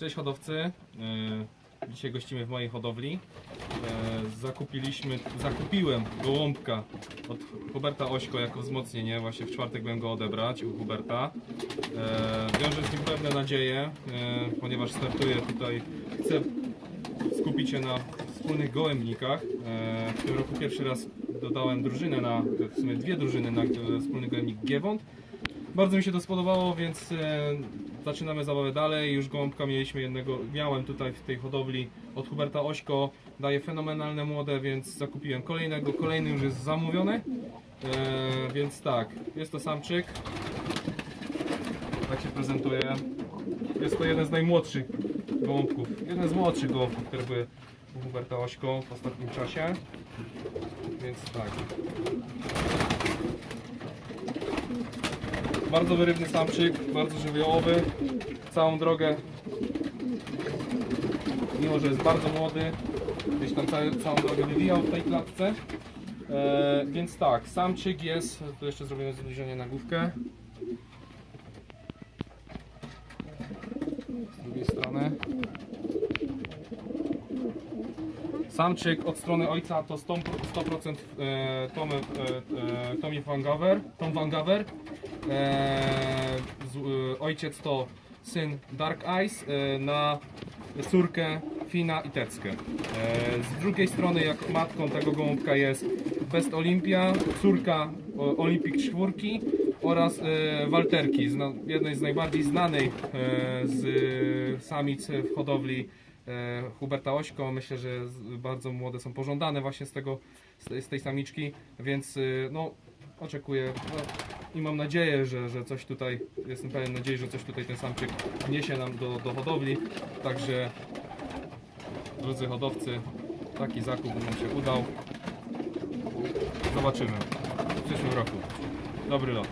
Cześć hodowcy. E, Dzisiaj gościmy w mojej hodowli. E, Zakupiliśmy, zakupiłem gołąbka od Huberta Ośko jako wzmocnienie. Właśnie w czwartek byłem go odebrać u Huberta. E, Wiążę z nim pewne nadzieje, ponieważ startuję tutaj. Chcę skupić się na wspólnych gołębnikach. W tym roku pierwszy raz dodałem drużynę na, w sumie dwie drużyny na wspólny gołębnik Giewont. Bardzo mi się to spodobało, więc e, zaczynamy zabawę dalej. Już gołąbka mieliśmy jednego, miałem tutaj w tej hodowli od Huberta Ośko. Daje fenomenalne młode, więc zakupiłem kolejnego. Kolejny już jest zamówiony. E, więc tak, jest to samczyk. Tak się prezentuje. Jest to jeden z najmłodszych gołąbków. Jeden z młodszych gołąbków, które były u Huberta Ośko w ostatnim czasie. Więc tak. Bardzo wyrywny samczyk, bardzo żywiołowy. Całą drogę, mimo że jest bardzo młody, gdzieś tam całe, całą drogę wywijał w tej klatce. E, więc tak, samczyk jest, tu jeszcze zrobimy zbliżenie na główkę. Z drugiej strony. Samczyk od strony ojca to 100%, 100% e, Tom, e, e, Tommy Van Gaver, Tom Van Gaver. Ojciec to syn Dark Eyes na córkę Fina i Teckę. Z drugiej strony jak matką tego gołąbka jest Best Olympia, córka o, Olympic czwórki oraz Walterki, jednej z najbardziej znanej z samic w hodowli Huberta Ośko. Myślę, że bardzo młode są pożądane właśnie z, tego, z, tej- samiczki, więc e, no, oczekuję no, i mam nadzieję, że, że coś tutaj, jestem pełen nadziei, że coś tutaj ten samczyk wniesie nam do, do hodowli. Także drodzy hodowcy, taki zakup nam się udał. Zobaczymy w przyszłym roku. Dobry lot.